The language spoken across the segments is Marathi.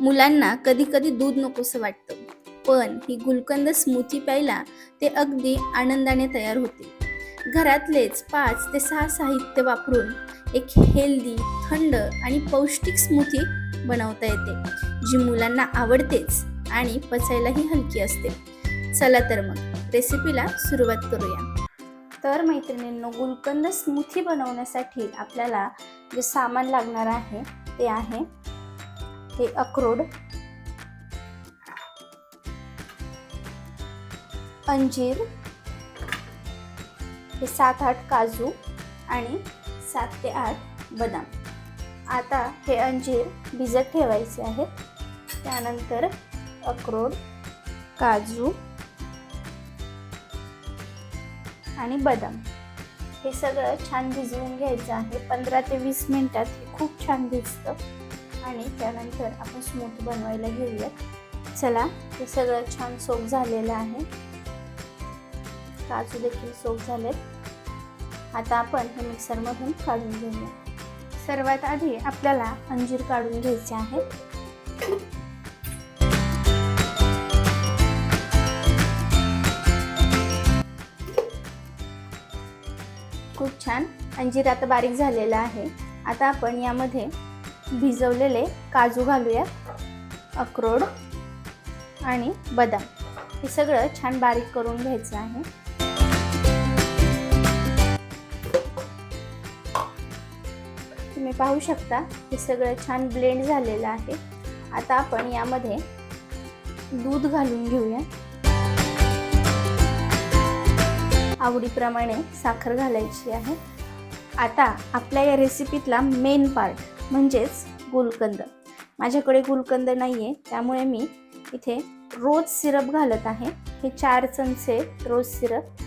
मुलांना कधी कधी दूध नकोसं वाटतं. पण ही गुलकंद स्मूथी प्यायला ते अगदी आनंदाने तयार होते. घरातलेच पाच ते सहा साहित्य वापरून एक हेल्दी थंड आणि पौष्टिक स्मूथी बनवता येते जी मुलांना आवडतेच आणि पचायलाही हलकी असते. चला तर मग रेसिपीला सुरुवात करूया. तर मैत्रिणींनो गुलकंद स्मूथी बनवण्यासाठी आपल्याला जे सामान लागणार आहे ते आहे हे अक्रोड अंजीर हे सात आठ काजू आणि सात ते आठ बदाम. आता हे अंजीर भिजत ठेवायचे आहेत. त्यानंतर अक्रोड काजू आणि बदाम. हे सगळं छान भिजवून घ्यायचं आहे. पंधरा ते वीस मिनिटात हे खूप छान भिजतं. आणि त्यानंतर आपण स्मूथ बनवायला घेऊयात. चला हे सगळं छान सोप झालेलं आहे. काजू देखील सोप झालेत. आता आपण हे मिक्सरमधून काढून घेऊया. सर्वात आधी आपल्याला अंजीर काढून घ्यायचे आहेत खूप छान अंजीर आता बारीक झालेला आहे. आता आपण यामध्ये भिजवलेले काजू घालूया अक्रोड आणि बदाम. हे सगळं छान बारीक करून घ्यायचं आहे. तुम्ही पाहू शकता हे सगळं छान ब्लेंड झालेलं आहे. आता आपण यामध्ये दूध घालून घेऊया. आवडीप्रमाणे साखर घालायची आहे. आता आपल्या या रेसिपीतला मेन पार्ट म्हणजेच गुलकंद. माझ्याकडे गुलकंद नाही आहे त्यामुळे मी इथे रोज सिरप घालत आहे. हे चार चमचे रोज सिरप.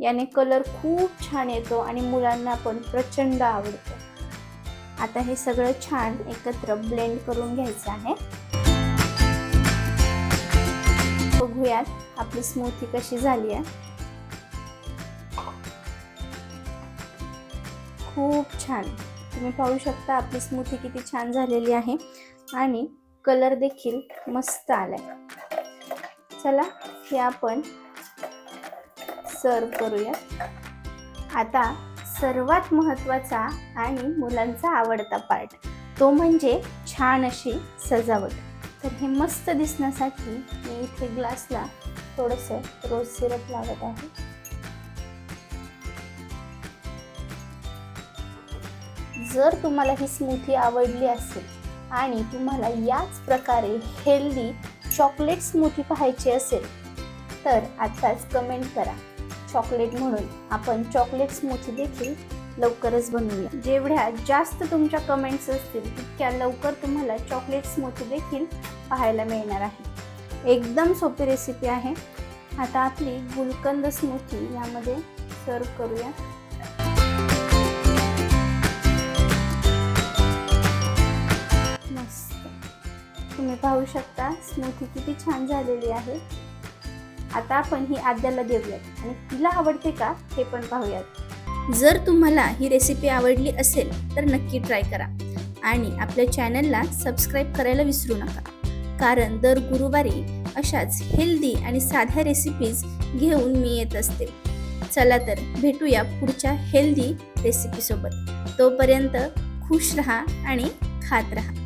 याने कलर खूप छान येतो आणि मुलांना पण प्रचंड आवडतो. आता हे सगळं छान एकत्र ब्लेंड करून घ्यायचं आहे. बघूयात आपली स्मूथी कशी झाली आहे. खूप छान. तुम्ही पाहू शकता आपली स्मूथी किती छान झालेली आहे. आणि कलर देखील मस्त आलाय. चला हे आपण सर्व करूया. आता सर्वात महत्त्वाचा आणि मुलांचा आवडता पार्ट तो म्हणजे छान अशी सजावट. तर हे मस्त दिसण्यासाठी मी इथे ग्लासला थोडंसं रोज सिरप लावत आहे. जर तुम्हाला ही स्मूथी आवडली असेल आणि तुम्हाला याच प्रकारे हेल्दी चॉकलेट स्मूथी पाहायची असेल तर आत्ताच कमेंट करा. चॉकलेट म्हणून आपण चॉकलेट स्मूथी देखील लवकरच बनवूया. जेवढ्या जास्त तुमच्या कमेंट्स असतील तितक्या लवकर तुम्हाला चॉकलेट स्मूथी देखील पाहायला मिळणार आहे. एकदम सोपी रेसिपी आहे. आता आपली गुलकंद स्मूथी यामध्ये सर्व करूया. पाहू शकता. स्मूथी किती छान झालेली आहे. आता आपण ही आद्याला देऊयात. आणि तिला आवडते का हे पण पाहूयात. जर तुम्हाला ही रेसिपी आवडली असेल तर नक्की ट्राय करा. आणि आपल्या चॅनलला सबस्क्राईब करायला विसरू नका. कारण दर गुरुवारी अशाच हेल्दी आणि साध्या रेसिपीज घेऊन मी येत असते. चला तर भेटूया पुढच्या हेल्दी रेसिपीसोबत तोपर्यंत खुश रहा आणि खात रहा.